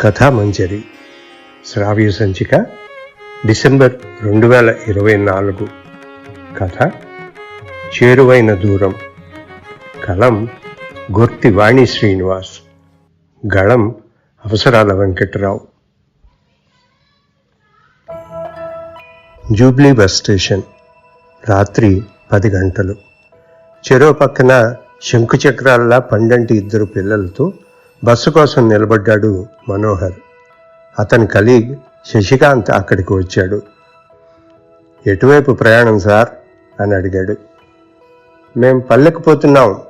కథామంజరి. శ్రావ్య సంచిక డిసెంబర్ రెండు వేల ఇరవై నాలుగు. కథ చేరువైన దూరం. కలం గుర్తి వాణి శ్రీనివాస్. గళం అవసరాల వెంకట్రావు. జూబ్లీ బస్ స్టేషన్ రాత్రి పది గంటలు. చెరో పక్కన శంకు చక్రాల్లా పండంటి ఇద్దరు పిల్లలతో బస్సు కోసం నిలబడ్డాడు మనోహర్. అతని కలీగ్ శశికాంత్ అక్కడికి వచ్చాడు. ఎటువైపు ప్రయాణం సార్? అని అడిగాడు. మేం పల్లెకు పోతున్నాం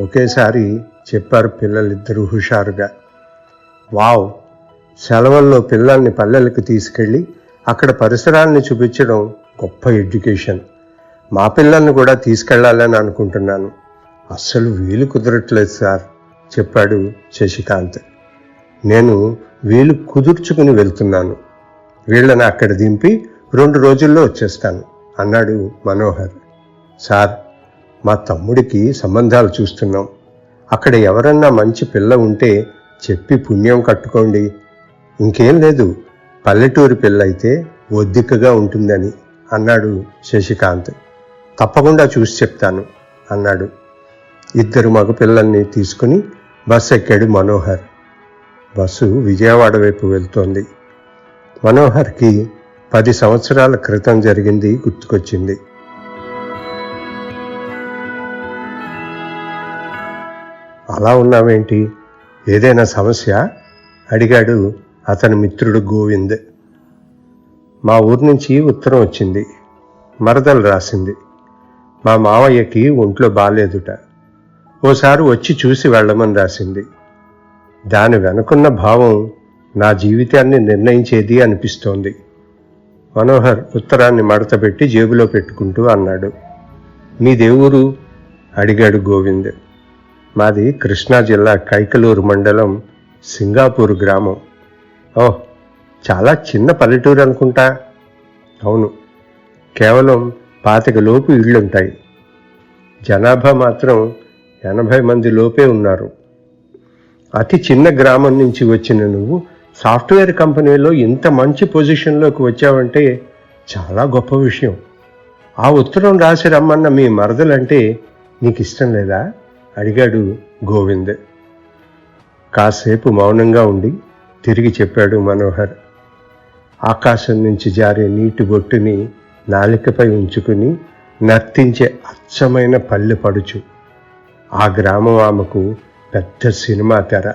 ఒకేసారి చెప్పారు పిల్లలిద్దరూ హుషారుగా. వావ్! సెలవుల్లో పిల్లల్ని పల్లెలకు తీసుకెళ్ళి అక్కడ పరిసరాల్ని చూపించడం గొప్ప ఎడ్యుకేషన్. మా పిల్లల్ని కూడా తీసుకెళ్ళాలని అనుకుంటున్నాను. అస్సలు వీలు కుదరట్లేదు సార్. చెప్పాడు శశికాంత్. నేను వీలు కుదుర్చుకుని వెళ్తున్నాను. వీళ్ళని అక్కడ దింపి రెండు రోజుల్లో వచ్చేస్తాను అన్నాడు మనోహర్. సార్ మా తమ్ముడికి సంబంధాలు చూస్తున్నాం. అక్కడ ఎవరన్నా మంచి పిల్ల ఉంటే చెప్పి పుణ్యం కట్టుకోండి. ఇంకేం లేదు పల్లెటూరి పిల్ల అయితే ఒద్దికగా ఉంటుందని అన్నాడు శశికాంత్. తప్పకుండా చూసి చెప్తాను అన్నాడు. ఇద్దరు మగ పిల్లల్ని తీసుకుని బస్సు ఎక్కాడు మనోహర్. బస్సు విజయవాడ వైపు వెళ్తోంది. మనోహర్కి పది సంవత్సరాల క్రితం జరిగింది గుర్తుకొచ్చింది. అలా ఉన్నావేంటి? ఏదైనా సమస్య? అడిగాడు అతని మిత్రుడు గోవింద్. మా ఊరు నుంచి ఉత్తరం వచ్చింది. మరదలు రాసింది. మా మావయ్యకి ఒంట్లో బాగాలేదుట ఓసారి వచ్చి చూసి వెళ్ళమని రాసింది. దాని వెనుకున్న భావం నా జీవితాన్ని నిర్ణయించేది అనిపిస్తోంది. మనోహర్ ఉత్తరాన్ని మడతపెట్టి జేబులో పెట్టుకుంటూ అన్నాడు. మీ దేవురు అడిగాడు గోవింద్. మాది కృష్ణా జిల్లా కైకలూరు మండలం సింగాపూర్ గ్రామం. ఓహ్ చాలా చిన్న పల్లెటూరు అనుకుంటా? అవును. కేవలం పాతికలోపు ఇళ్ళుంటాయి. జనాభా మాత్రం ఎనభై మంది లోపే ఉన్నారు. అతి చిన్న గ్రామం నుంచి వచ్చిన నువ్వు సాఫ్ట్వేర్ కంపెనీలో ఇంత మంచి పొజిషన్లోకి వచ్చావంటే చాలా గొప్ప విషయం. ఆ ఉత్తరం రాసి రమ్మన్న మీ మరదలంటే నీకు ఇష్టం లేదా? అడిగాడు గోవింద్. కాసేపు మౌనంగా ఉండి తిరిగి చెప్పాడు మనోహర్. ఆకాశం నుంచి జారే నీటి బొట్టుని నాలికపై ఉంచుకుని నర్తించే అచ్చమైన పల్లె పడుచు. ఆ గ్రామం ఆమెకు పెద్ద సినిమా తెర.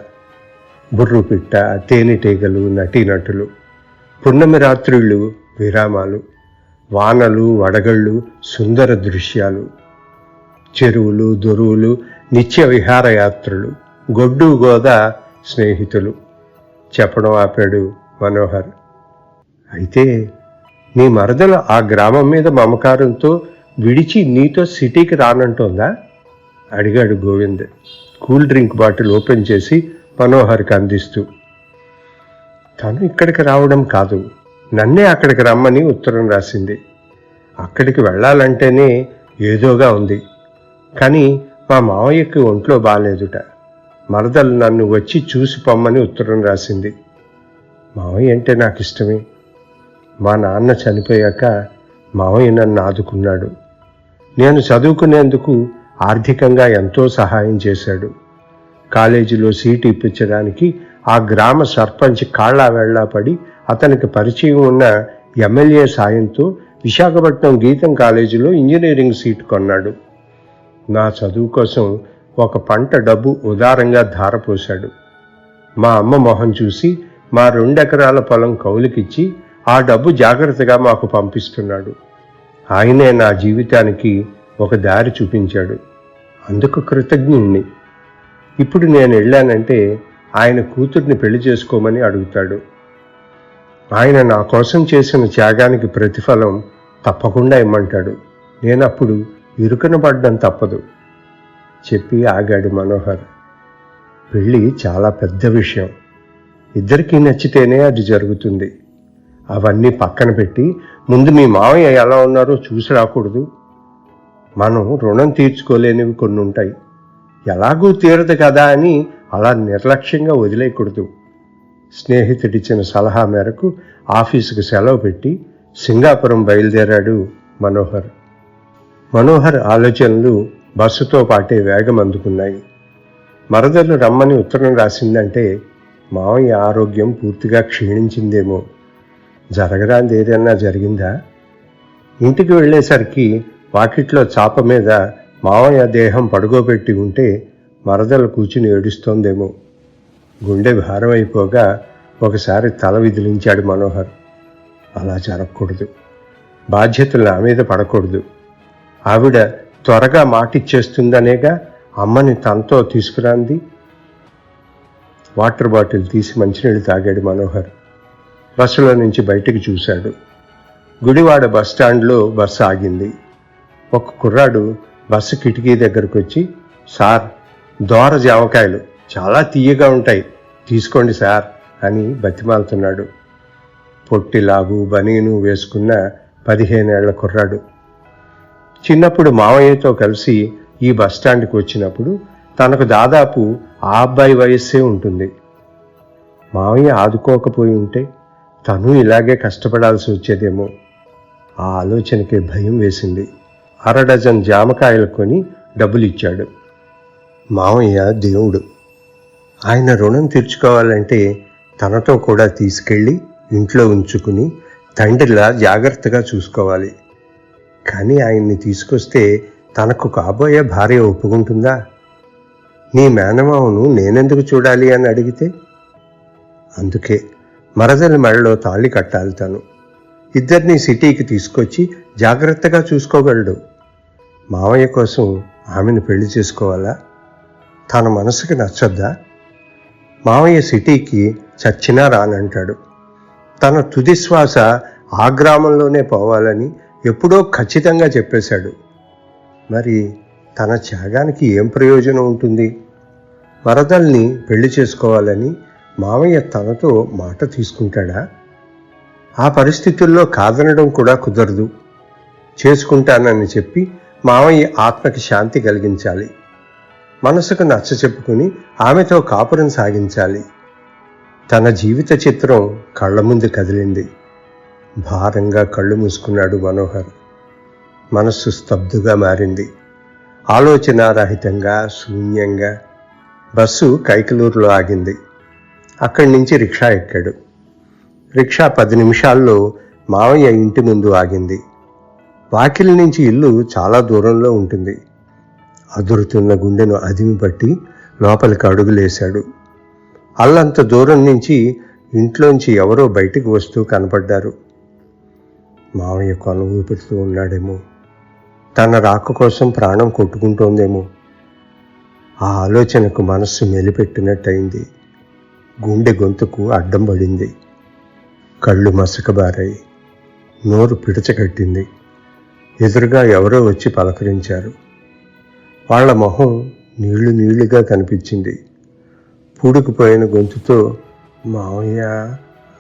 బుర్రుపిట్ట తేనెటీగలు నటీనటులు పున్నమి రాత్రుళ్ళు విరామాలు వానలు వడగళ్ళు సుందర దృశ్యాలు చెరువులు దొరువులు నిత్య విహారయాత్రలు గొడ్డు గోద స్నేహితులు. చెప్పడం ఆపాడు మనోహర్. అయితే నీ మరదలు ఆ గ్రామం మీద మమకారంతో విడిచి నీతో సిటీకి రానంటోందా? అడిగాడు Govind. Cool drink bottle open చేసి మనోహర్కి అందిస్తూ తను ఇక్కడికి రావడం కాదు నన్నే అక్కడికి రమ్మని ఉత్తరం రాసింది. అక్కడికి వెళ్ళాలంటేనే ఏదోగా ఉంది. కానీ మా మావయ్యకి ఒంట్లో బాగాలేదుట మరదలు నన్ను వచ్చి చూసి పొమ్మని ఉత్తరం రాసింది. మావయ్య అంటే నాకు ఇష్టమే మా నాన్న చనిపోయాక మావయ్య నన్ను ఆదుకున్నాడు. నేను చదువుకునేందుకు ఆర్థికంగా ఎంతో సహాయం చేశాడు. కాలేజీలో సీటు ఇప్పించడానికి ఆ గ్రామ సర్పంచ్ కాళ్ళవేళ్ళలా పడి అతనికి పరిచయం ఉన్న ఎమ్మెల్యే సాయంతో విశాఖపట్నం గీతం కాలేజీలో ఇంజనీరింగ్ సీట్ కొన్నాడు. నా చదువు కోసం ఒక పంట డబ్బు ఉదారంగా ధారపోశాడు. మా అమ్మ మొహం చూసి మా రెండెకరాల పొలం కౌలుకిచ్చి ఆ డబ్బు జాగ్రత్తగా మాకు పంపిస్తున్నాడు. ఆయనే నా జీవితానికి ఒక దారి చూపించాడు. అందుకు కృతజ్ఞుణ్ణి. ఇప్పుడు నేను వెళ్ళానంటే ఆయన కూతుర్ని పెళ్ళి చేసుకోమని అడుగుతాడు. ఆయన నా కోసం చేసిన త్యాగానికి ప్రతిఫలం తప్పకుండా ఇమ్మంటాడు. నేనప్పుడు ఇరుకన పడ్డం తప్పదు చెప్పి ఆగాడు మనోహర్. పెళ్ళి చాలా పెద్ద విషయం. ఇద్దరికీ నచ్చితేనే అది జరుగుతుంది. అవన్నీ పక్కన పెట్టి ముందు మీ మావయ్య ఎలా ఉన్నారో చూసి రాకూడదు. మనం రుణం తీర్చుకోలేనివి కొన్ని ఉంటాయి ఎలాగూ తీరదు కదా అని అలా నిర్లక్ష్యంగా వదిలేయకూడదు. స్నేహితుడిచ్చిన సలహా మేరకు ఆఫీసుకు సెలవు పెట్టి సింగాపురం బయలుదేరాడు మనోహర్. మనోహర్ ఆలోచనలు బస్సుతో పాటే వేగం అందుకున్నాయి. మరదలు రమ్మని ఉత్తరం రాసిందంటే మావయ్య ఆరోగ్యం పూర్తిగా క్షీణించిందేమో. జరగరాంది ఏదైనా జరిగిందా? ఇంటికి వెళ్ళేసరికి వాకిట్లో చాప మీద మావయ్య దేహం పడుకోబెట్టి ఉంటే మరదలు కూర్చుని ఏడుస్తోందేమో. గుండె భారమైపోగా ఒకసారి తల విదిలించాడు మనోహర్. అలా జరగకూడదు. బాధ్యతలు నా మీద పడకూడదు. ఆవిడ త్వరగా మాటిచ్చేస్తుందనేగా అమ్మని తనతో తీసుకురాంది. వాటర్ బాటిల్ తీసి మంచినీళ్ళు తాగాడు మనోహర్. బస్సులో నుంచి బయటికి చూశాడు. గుడివాడ బస్ స్టాండ్లో బస్సు ఆగింది. ఒక కుర్రాడు బస్సు కిటికీ దగ్గరకు వచ్చి సార్ దోర జామకాయలు చాలా తీయగా ఉంటాయి. తీసుకోండి సార్ అని బతిమాలుతున్నాడు. పొట్టిలాగు బనీను వేసుకున్న పదిహేనేళ్ళ కుర్రాడు. చిన్నప్పుడు మావయ్యతో కలిసి ఈ బస్టాండ్కి వచ్చినప్పుడు తనకు దాదాపు ఆ అబ్బాయి వయస్సే ఉంటుంది. మావయ్య ఆదుకోకపోయి ఉంటే తను ఇలాగే కష్టపడాల్సి వచ్చేదేమో. ఆ ఆలోచనకి భయం వేసింది. అర డజన్ జామకాయలు కొని డబ్బులు ఇచ్చాడు మావయ్య దేవుడు ఆయన రుణం తీర్చుకోవాలంటే తనతో కూడా తీసుకెళ్ళి ఇంట్లో ఉంచుకుని తండ్రిలా జాగ్రత్తగా చూసుకోవాలి. కానీ ఆయన్ని తీసుకొస్తే తనకు కాబోయే భార్య ఒప్పుకుంటుందా? నీ మేనమావను నేనెందుకు చూడాలి అని అడిగితే? అందుకే మరదలి మెడలో తాళి కట్టాలి తను. ఇద్దరిని సిటీకి తీసుకొచ్చి జాగ్రత్తగా చూసుకోగలడు. మావయ్య కోసం ఆమెను పెళ్ళి చేసుకోవాలా? తన మనసుకి నచ్చొద్దా? మావయ్య సిటీకి చచ్చినా రానంటాడు. తన తుది శ్వాస ఆ గ్రామంలోనే పోవాలని ఎప్పుడో ఖచ్చితంగా చెప్పేశాడు. మరి తన త్యాగానికి ఏం ప్రయోజనం ఉంటుంది? వరదల్ని పెళ్ళి చేసుకోవాలని మామయ్య తనతో మాట తీసుకుంటాడా? ఆ పరిస్థితుల్లో కాదనడం కూడా కుదరదు. చేసుకుంటానని చెప్పి మామయ్య ఆత్మకి శాంతి కలిగించాలి. మనసుకు నచ్చ చెప్పుకుని ఆమెతో కాపురం సాగించాలి. తన జీవిత చిత్రం కళ్ళ ముందు కదిలింది. భారంగా కళ్ళు మూసుకున్నాడు మనోహర్. మనస్సు స్తబ్దుగా మారింది. ఆలోచనారహితంగా శూన్యంగా బస్సు కైకలూరులో ఆగింది. అక్కడి నుంచి రిక్షా ఎక్కాడు. రిక్షా పది నిమిషాల్లో మావయ్య ఇంటి ముందు ఆగింది. వాకిలి నుంచి ఇల్లు చాలా దూరంలో ఉంటుంది. అదురుతున్న గుండెను అదిమి పట్టి లోపలికి అడుగులేశాడు. అల్లంత దూరం నుంచి ఇంట్లోంచి ఎవరో బయటికి వస్తూ కనపడ్డారు. మావయ్య కొన ఊపిడుతూ ఉన్నాడేమో. తన రాక కోసం ప్రాణం కొట్టుకుంటోందేమో. ఆ ఆలోచనకు మనస్సు మెలిపెట్టినట్టయింది. గుండె గొంతుకు అడ్డం పడింది. కళ్ళు మసకబారాయి. నోరు పిడచకట్టింది ఎదురుగా ఎవరో వచ్చి పలకరించారు. వాళ్ళ మొహం నీళ్ళు నీళ్ళుగా కనిపించింది. పూడుకుపోయిన గొంతుతో మావయ్య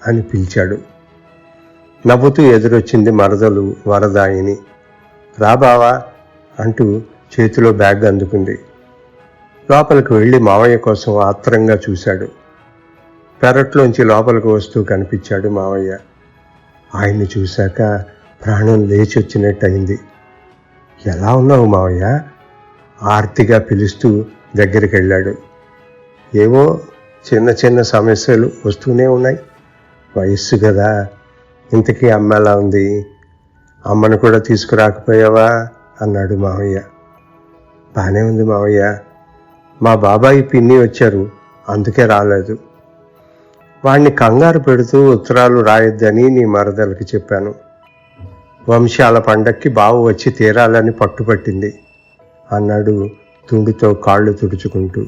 అని పిలిచాడు. నవ్వుతూ ఎదురొచ్చింది మరదలు వరదాయిని. రాబావా అంటూ చేతిలో బ్యాగ్ అందుకుంది. లోపలికి వెళ్ళి మావయ్య కోసం ఆత్రంగా చూశాడు. పెరట్లోంచి లోపలికి వస్తూ కనిపించాడు మావయ్య. ఆయన్ని చూశాక ప్రాణం లేచి వచ్చినట్టు అయింది ఎలా ఉన్నావు మావయ్య? ఆర్తిగా పిలుస్తూ దగ్గరికి వెళ్ళాడు ఏవో చిన్న చిన్న సమస్యలు వస్తూనే ఉన్నాయి. వయస్సు కదా. ఇంతకీ అమ్మ ఎలా ఉంది? అమ్మను కూడా తీసుకురాకపోయావా? అన్నాడు మావయ్య. బాగానే ఉంది మావయ్య. మా బాబాయి పిన్ని వచ్చారు. అందుకే రాలేదు. వాణ్ణి కంగారు పెడుతూ ఉత్తరాలు రాయొద్దని నీ మరదలకి చెప్పాను. వంశాల పండక్కి బావు వచ్చి తీరాలని పట్టుపట్టింది అన్నాడు తుండితో కాళ్ళు తుడుచుకుంటూ.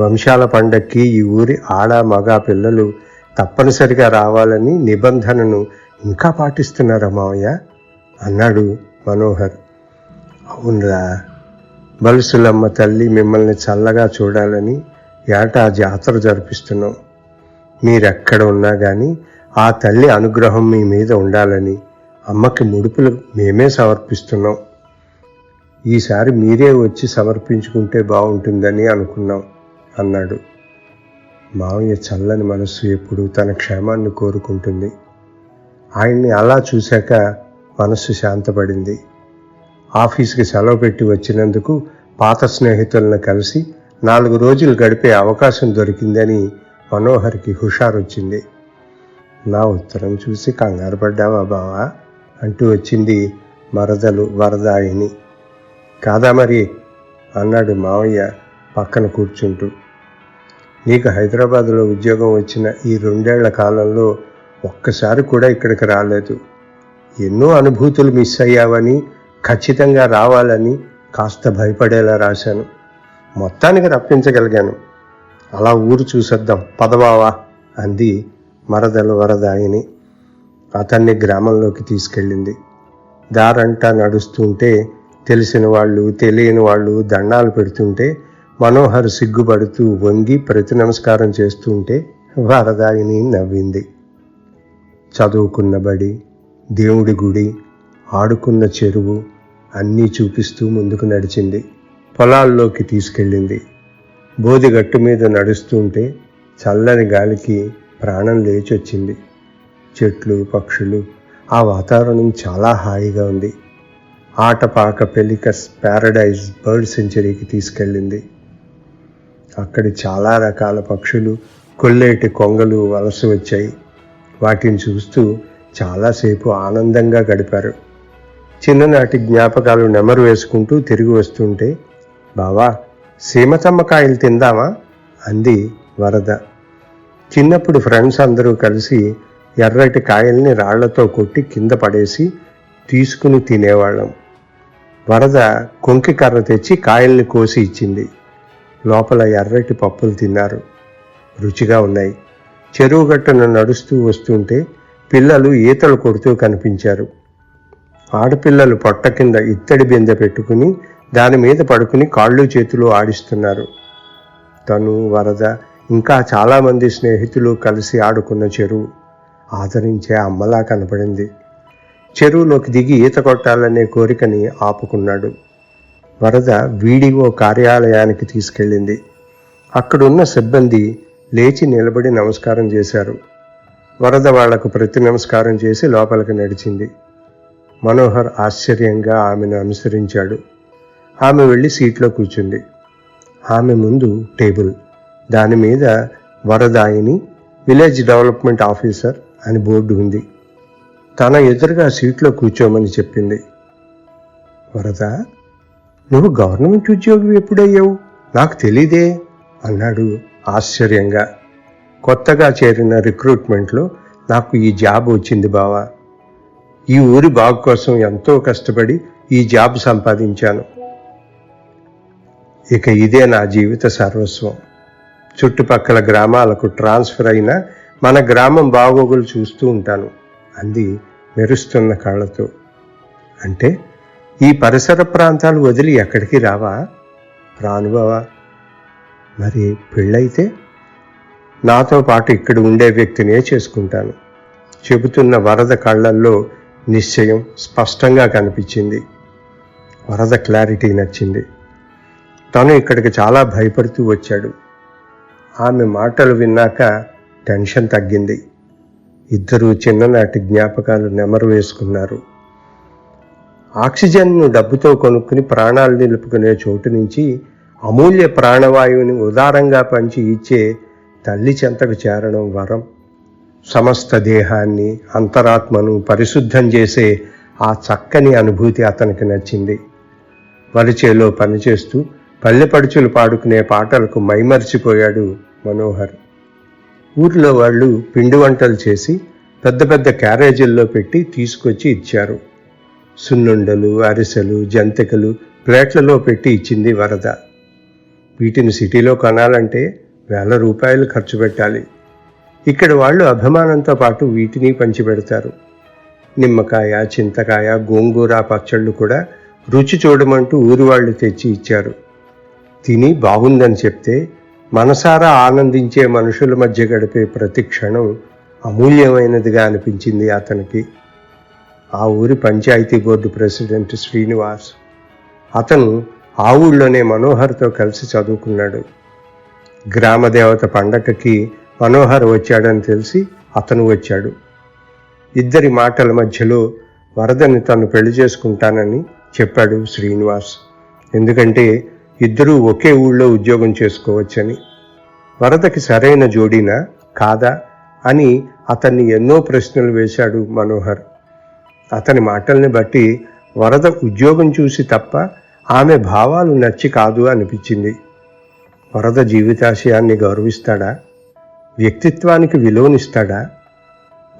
వంశాల పండక్కి ఈ ఊరి ఆడ మగ పిల్లలు తప్పనిసరిగా రావాలని నిబంధనను ఇంకా పాటిస్తున్నారా మావయ్య? అన్నాడు మనోహర్. అవునరా బలుసులమ్మ తల్లి మిమ్మల్ని చల్లగా చూడాలని ఏటా జాతర జరిపిస్తున్నాం. మీరెక్కడ ఉన్నా కానీ ఆ తల్లి అనుగ్రహం మీ మీద ఉండాలని అమ్మకి ముడుపులు మేమే సమర్పిస్తున్నాం. ఈసారి మీరే వచ్చి సమర్పించుకుంటే బాగుంటుందని అనుకున్నాం అన్నాడు. మావయ్య చల్లని మనస్సు ఎప్పుడు తన క్షేమాన్ని కోరుకుంటుంది. ఆయన్ని అలా చూశాక మనస్సు శాంతపడింది. ఆఫీస్కి సెలవు పెట్టి వచ్చినందుకు పాత స్నేహితులను కలిసి నాలుగు రోజులు గడిపే అవకాశం దొరికిందని మనోహర్కి హుషారొచ్చింది. నా ఉత్తరం చూసి కంగారు పడ్డావా బావా? అంటూ వచ్చింది మరదలు వరదాయిని. కాదా మరి? అన్నాడు మావయ్య పక్కన కూర్చుంటూ. నీకు హైదరాబాదులో ఉద్యోగం వచ్చిన ఈ రెండేళ్ళ కాలంలో ఒక్కసారి కూడా ఇక్కడికి రాలేదు. ఎన్నో అనుభూతులు మిస్ అయ్యావని ఖచ్చితంగా రావాలని కాస్త భయపడేలా రాశాను. మొత్తానికి రప్పించగలిగాను. అలా ఊరు చూసొద్దాం పదవావా అంది మరదలు వరదాయిని. అతన్ని గ్రామంలోకి తీసుకెళ్ళింది. దారంటా నడుస్తుంటే తెలిసిన వాళ్ళు తెలియని వాళ్ళు దండాలు పెడుతుంటే మనోహర్ సిగ్గుపడుతూ వంగి ప్రతి నమస్కారం చేస్తుంటే వరదాయిని నవ్వింది. చదువుకున్న బడి దేవుడి గుడి ఆడుకున్న చెరువు అన్నీ చూపిస్తూ ముందుకు నడిచింది. పొలాల్లోకి తీసుకెళ్ళింది. బోధిగట్టు మీద నడుస్తుంటే చల్లని గాలికి ప్రాణం లేచొచ్చింది. చెట్లు పక్షులు. ఆ వాతావరణం చాలా హాయిగా ఉంది. ఆటపాక పెలికస్ ప్యారడైజ్ బర్డ్ సెంచరీకి తీసుకెళ్ళింది. అక్కడి చాలా రకాల పక్షులు కొల్లేటి కొంగలు వలస వచ్చాయి. వాటిని చూస్తూ చాలాసేపు ఆనందంగా గడిపారు. చిన్ననాటి జ్ఞాపకాలు నెమరు వేసుకుంటూ తిరిగి వస్తుంటే బావా సీమతమ్మకాయలు తిందామా? అంది వరద. చిన్నప్పుడు ఫ్రెండ్స్ అందరూ కలిసి ఎర్రటి కాయల్ని రాళ్ళతో కొట్టి కింద పడేసి తీసుకుని తినేవాళ్ళం. వరద కొంకి కర్ర తెచ్చి కాయల్ని కోసి ఇచ్చింది. లోపల ఎర్రటి పప్పులు తిన్నారు. రుచిగా ఉన్నాయి. చెరువు గట్టున నడుస్తూ వస్తుంటే పిల్లలు ఈతలు కొడుతూ కనిపించారు. ఆడపిల్లలు పొట్ట కింద ఇత్తడి బిందె పెట్టుకుని దాని మీద పడుకుని కాళ్ళు చేతులు ఆడిస్తున్నారు. తను వరద ఇంకా చాలామంది స్నేహితులు కలిసి ఆడుకున్న చెరువు. ఆదరించే అమ్మలా కనపడింది. చెరువులోకి దిగి ఈత కొట్టాలనే కోరికని ఆపుకున్నాడు. వరద వీడిఓ కార్యాలయానికి తీసుకెళ్ళింది. అక్కడున్న సిబ్బంది లేచి నిలబడి నమస్కారం చేశారు. వరద వాళ్ళకు ప్రతి నమస్కారం చేసి లోపలికి నడిచింది. మనోహర్ ఆశ్చర్యంగా ఆమెను అనుసరించాడు. ఆమె వెళ్ళి సీట్లో కూర్చుంది. ఆమె ముందు టేబుల్. దాని మీద వరదాయిని విలేజ్ డెవలప్మెంట్ ఆఫీసర్ అని బోర్డు ఉంది. తన ఎదురుగా సీట్లో కూర్చోమని చెప్పింది. వరద నువ్వు గవర్నమెంట్ ఉద్యోగం ఎప్పుడయ్యావు? నాకు తెలీదే అన్నాడు ఆశ్చర్యంగా. కొత్తగా చేరిన రిక్రూట్మెంట్లో నాకు ఈ జాబ్ వచ్చింది బావా. ఈ ఊరి బాగు కోసం ఎంతో కష్టపడి ఈ జాబ్ సంపాదించాను. ఇక ఇదే నా జీవిత సర్వస్వం. చుట్టుపక్కల గ్రామాలకు ట్రాన్స్ఫర్ అయిన మన గ్రామం బాగోగులు చూస్తూ ఉంటాను. అంది మెరుస్తున్న కళ్ళతో. అంటే ఈ పరిసర ప్రాంతాలు వదిలి ఎక్కడికి రావా? రాను మరి పెళ్ళైతే? నాతో పాటు ఇక్కడ ఉండే వ్యక్తినే చేసుకుంటాను. చెబుతున్న వరద కళ్ళల్లో నిశ్చయం స్పష్టంగా కనిపించింది. వరద క్లారిటీ నచ్చింది. తను ఇక్కడికి చాలా భయపడుతూ వచ్చాడు. ఆమె మాటలు విన్నాక టెన్షన్ తగ్గింది. ఇద్దరు చిన్ననాటి జ్ఞాపకాలు నెమరు వేసుకున్నారు. ఆక్సిజన్ను డబ్బుతో కొనుక్కుని ప్రాణాలు నిలుపుకునే చోటు నుంచి అమూల్య ప్రాణవాయువుని ఉదారంగా పంచి ఇచ్చే తల్లి చెంతకు చేరడం వరం. సమస్త దేహాన్ని అంతరాత్మను పరిశుద్ధం చేసే ఆ చక్కని అనుభూతి అతనికి నచ్చింది. వరిచేలో పనిచేస్తూ పల్లెపడుచులు పాడుకునే పాటలకు మైమర్చిపోయాడు మనోహర్. ఊర్లో వాళ్ళు పిండి వంటలు చేసి పెద్ద పెద్ద క్యారేజీల్లో పెట్టి తీసుకొచ్చి ఇచ్చారు. సున్నుండలు అరిసెలు జంతికలు ప్లేట్లలో పెట్టి ఇచ్చింది వరద. వీటిని సిటీలో కొనాలంటే వేల రూపాయలు ఖర్చు పెట్టాలి. ఇక్కడ వాళ్ళు అభిమానంతో పాటు వీటిని పంచిపెడతారు. నిమ్మకాయ చింతకాయ గోంగూర పచ్చళ్ళు కూడా రుచి చూడమంటూ ఊరి వాళ్ళు తెచ్చి ఇచ్చారు. తిని బాగుందని చెప్తే మనసారా ఆనందించే మనుషుల మధ్య గడిపే ప్రతి క్షణం అమూల్యమైనదిగా అనిపించింది అతనికి. ఆ ఊరి పంచాయతీ బోర్డు ప్రెసిడెంట్ శ్రీనివాస్. అతను ఆ ఊళ్ళోనే మనోహర్తో కలిసి చదువుకున్నాడు. గ్రామదేవత పండగకి మనోహర్ వచ్చాడని తెలిసి అతను వచ్చాడు. ఇద్దరి మాటల మధ్యలో వరదని తను పెళ్ళి చేసుకుంటానని చెప్పాడు శ్రీనివాస్. ఎందుకంటే ఇద్దరూ ఒకే ఊళ్ళో ఉద్యోగం చేసుకోవచ్చని. వరదకి సరైన జోడీనా? కాదా? అని అతన్ని ఎన్నో ప్రశ్నలు వేశాడు మనోహర్. అతని మాటల్ని బట్టి వరద ఉద్యోగం చూసి తప్ప ఆమె భావాలు నచ్చి కాదు అనిపించింది. వరద జీవితాశయాన్ని గౌరవిస్తాడా? వ్యక్తిత్వానికి విలువనిస్తాడా?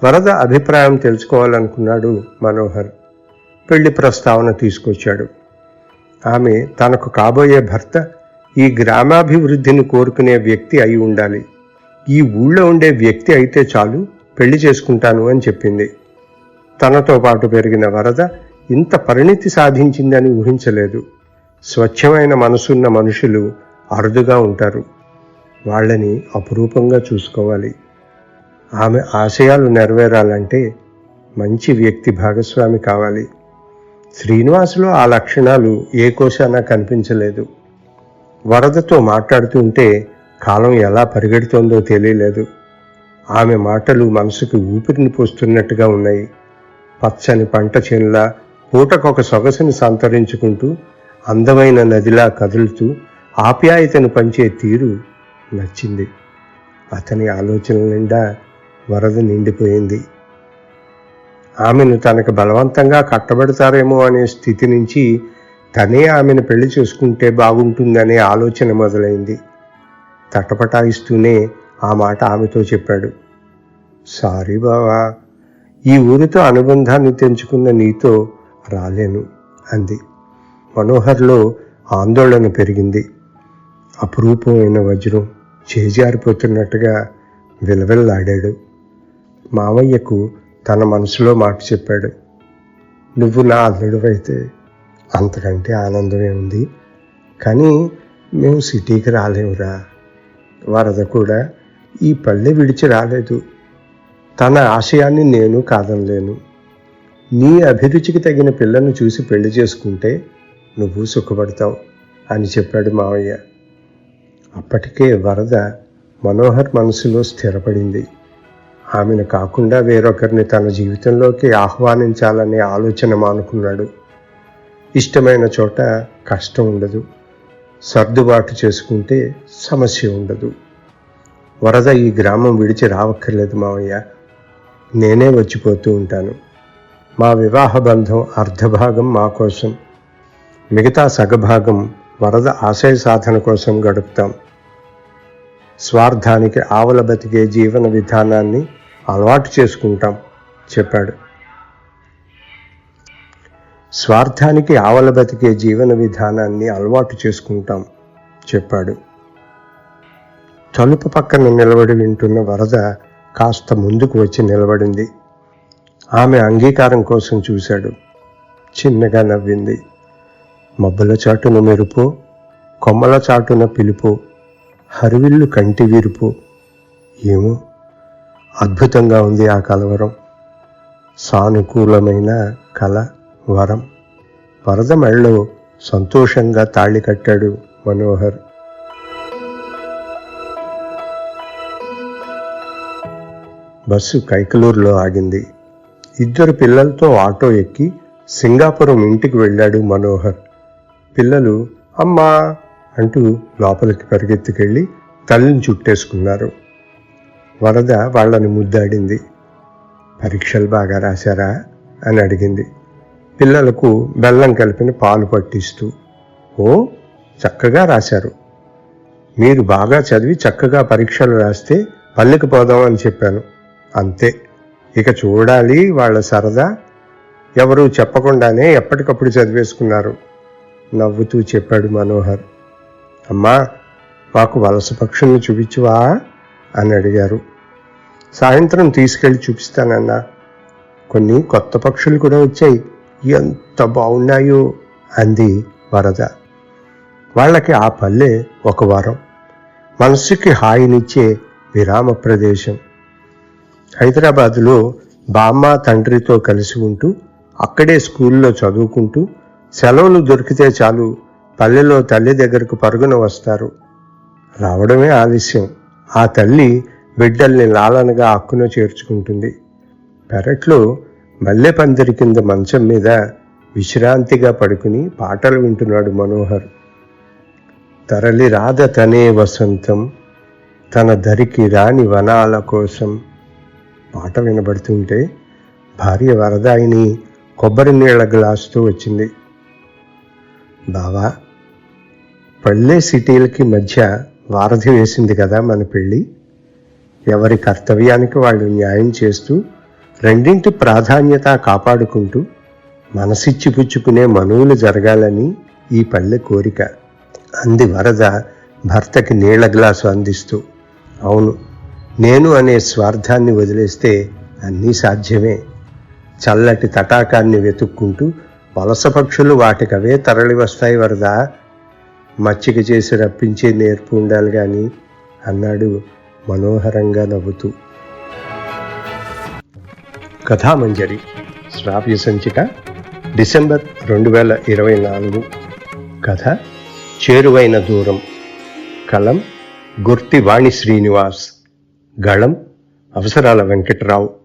వరద అభిప్రాయం తెలుసుకోవాలనుకున్నాడు మనోహర్. పెళ్ళి ప్రస్తావన తీసుకొచ్చాడు. ఆమె తనకు కాబోయే భర్త ఈ గ్రామాభివృద్ధిని కోరుకునే వ్యక్తి అయి ఉండాలి. ఈ ఊళ్ళో ఉండే వ్యక్తి అయితే చాలు పెళ్ళి చేసుకుంటాను అని చెప్పింది. తనతో పాటు పెరిగిన వరద ఇంత పరిణితి సాధించిందని ఊహించలేదు. స్వచ్ఛమైన మనసున్న మనుషులు అరుదుగా ఉంటారు. వాళ్ళని అపురూపంగా చూసుకోవాలి. ఆమె ఆశయాలు నెరవేరాలంటే మంచి వ్యక్తి భాగస్వామి కావాలి. శ్రీనివాసులో ఆ లక్షణాలు ఏ కోశానా కనిపించలేదు. వరదతో మాట్లాడుతుంటే కాలం ఎలా పరిగెడుతోందో తెలియలేదు. ఆమె మాటలు మనసుకు ఊపిరిని పోస్తున్నట్టుగా ఉన్నాయి. పచ్చని పంట చేనులా పూటకొక సొగసుని సంతరించుకుంటూ అందమైన నదిలా కదులుతూ ఆప్యాయతను పంచే తీరు నచ్చింది. అతని ఆలోచనల నిండా వరద నిండిపోయింది. ఆమెను తనకు బలవంతంగా కట్టబెడతారేమో అనే స్థితి నుంచి తనే ఆమెను పెళ్ళి చేసుకుంటే బాగుంటుందనే ఆలోచన మొదలైంది. తటపటాయిస్తూనే ఆ మాట ఆమెతో చెప్పాడు. సారీ బావా ఈ ఊరితో అనుబంధాన్ని తెంచుకున్న నీతో రాలేను అంది. మనోహర్లో ఆందోళన పెరిగింది. అపురూపమైన వజ్రం చేజారిపోతున్నట్టుగా విలవిల్లాడాడు. మామయ్యకు తన మనసులో మాట చెప్పాడు. నువ్వు నా అల్లుడివైతే అంతకంటే ఆనందమే ఉంది. కానీ మేము సిటీకి రాలేమురా వరద కూడా ఈ పల్లె విడిచి రాలేదు. తన ఆశయాన్ని నేను కాదనలేను. నీ అభిరుచికి తగిన పిల్లను చూసి పెళ్ళి చేసుకుంటే నువ్వు సుఖపడతావు అని చెప్పాడు మావయ్య. అప్పటికే వరద మనోహర్ మనసులో స్థిరపడింది. ఆమెను కాకుండా వేరొకరిని తన జీవితంలోకి ఆహ్వానించాలనే ఆలోచన మానుకున్నాడు. ఇష్టమైన చోట కష్టం ఉండదు. సర్దుబాటు చేసుకుంటే సమస్య ఉండదు. వరద ఈ గ్రామం విడిచి రావక్కర్లేదు మావయ్య. నేనే వచ్చిపోతూ ఉంటాను. మా వివాహ బంధం అర్ధభాగం మా కోసం. మిగతా సగభాగం వరద ఆశయ సాధన కోసం గడుపుతాం. స్వార్థానికి ఆవల బతికే జీవన విధానాన్ని అలవాటు చేసుకుంటాం చెప్పాడు. స్వార్థానికి ఆవల బతికే జీవన విధానాన్ని అలవాటు చేసుకుంటాం చెప్పాడు. తలుపు పక్కన నిలబడి వింటున్న వరద కాస్త ముందుకు వచ్చి నిలబడింది. ఆమె అంగీకారం కోసం చూశాడు. చిన్నగా నవ్వింది. మబ్బుల చాటున మెరుపు కొమ్మల చాటున పిలుపు హరివిల్లు కంటి విరుపు. ఏమో? అద్భుతంగా ఉంది ఆ కలవరం సానుకూలమైన కల వరం. వరద మెళ్ళలో సంతోషంగా తాళి కట్టాడు మనోహర్. బస్సు కైకలూరులో ఆగింది. ఇద్దరు పిల్లలతో ఆటో ఎక్కి సింగాపురం ఇంటికి వెళ్ళాడు మనోహర్. పిల్లలు అమ్మా అంటూ లోపలికి పరిగెత్తుకెళ్ళి తల్లిని చుట్టేసుకున్నారు. వరద వాళ్ళని ముద్దాడింది. పరీక్షలు బాగా రాశారా? అని అడిగింది. పిల్లలకు బెల్లం కలిపిన పాలు పట్టిస్తూ ఓ చక్కగా రాశారు. మీరు బాగా చదివి చక్కగా పరీక్షలు రాస్తే పల్లెకి పోదామని చెప్పాను. అంతే. ఇక చూడాలి వాళ్ళ సరదా. ఎవరూ చెప్పకుండానే ఎప్పటికప్పుడు చదివేసుకున్నారు. నవ్వుతూ చెప్పాడు మనోహర్. అమ్మా మాకు వలస పక్షుల్ని చూపించువా? అని అడిగారు. సాయంత్రం తీసుకెళ్ళి చూపిస్తానన్నా. కొన్ని కొత్త పక్షులు కూడా వచ్చాయి. ఎంత బాగున్నాయో అంది వరద. వాళ్ళకి ఆ పల్లె ఒక వారం. మనసుకి హాయినిచ్చే విరామ ప్రదేశం. హైదరాబాదులో బామ్మ తండ్రితో కలిసి ఉంటూ అక్కడే స్కూల్లో చదువుకుంటూ సెలవులు దొరికితే చాలు పల్లెలో తల్లి దగ్గరకు పరుగున వస్తారు. రావడమే ఆలస్యం. ఆ తల్లి బిడ్డల్ని లాలనగా అక్కున చేర్చుకుంటుంది. పెరట్లో మల్లె పందిరి కింద మంచం మీద విశ్రాంతిగా పడుకుని పాటలు వింటున్నాడు మనోహర్. తరలి రాధ తనే వసంతం తన ధరికి రాని వనాల కోసం. పాట వినబడుతుంటే భార్య వరదాయిని కొబ్బరి నీళ్ళ గ్లాసుతో వచ్చింది. బావా పల్లె సిటీలకి మధ్య వారధి వేసింది కదా మన పెళ్ళి. ఎవరి కర్తవ్యానికి వాళ్ళు న్యాయం చేస్తూ రెండింటి ప్రాధాన్యత కాపాడుకుంటూ మనసిచ్చి పుచ్చుకునే మనువులు జరగాలని ఈ పల్లె కోరిక. అంది వరద భర్తకి నీళ్ళ గ్లాసు అందిస్తూ. అవును నేను అనే స్వార్థాన్ని వదిలేస్తే అన్నీ సాధ్యమే. చల్లటి తటాకాన్ని వెతుక్కుంటూ వలస పక్షులు వాటికవే తరలి వస్తాయి వరదా మచ్చిక చేసి రప్పించే నేర్పు ఉండాలి కానీ అన్నాడు మనోహరంగా నవ్వుతూ. కథామంజరి శ్రావ్య సంచిక డిసెంబర్ రెండు వేల ఇరవై నాలుగు. కథ చేరువైన దూరం. కలం గుర్తి వాణి శ్రీనివాస్. గళం అవసరాల వెంకట్రావు.